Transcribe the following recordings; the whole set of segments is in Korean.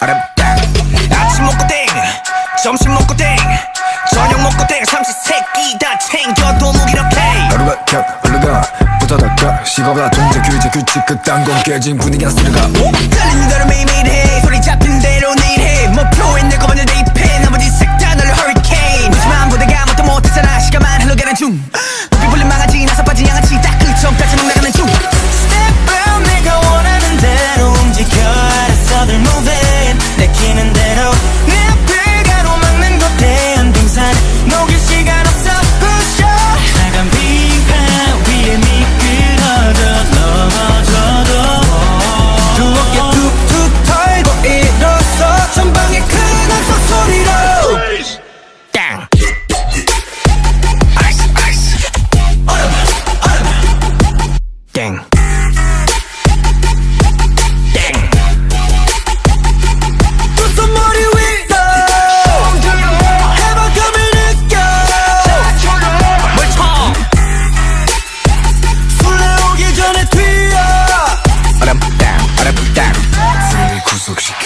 아름당 아침 먹고 땡 점심 먹고 땡 저녁 먹고 땡 삼시세끼 다 챙겨 도목 이렇게. 하루가 겹 얼르가 부서다 켜 식어가 존재 규제 규칙 그딴 건 깨진 분위기가 쓰러가. 오! 떨리는 대로 매일매일 해. 소리 잡힌 대로 내일 해뭐 표현 내고 봤는데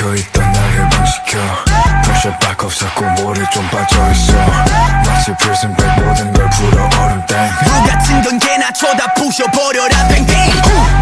빠져있던 나를 방식혀 Pressure back off 자꾸 모래 좀 빠져있어. 마치 prison break 모든 걸 불어 얼음 땡. 누가 뭐 찐건 개나 쳐다부셔버려라 뱅뱅.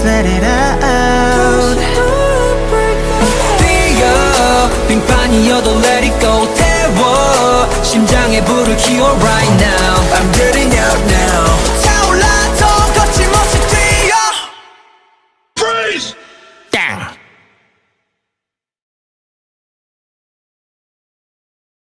just let it out. 뛰어 빙판이어도 let it go 태워. 심장에 불을 키워 right now. I'm ready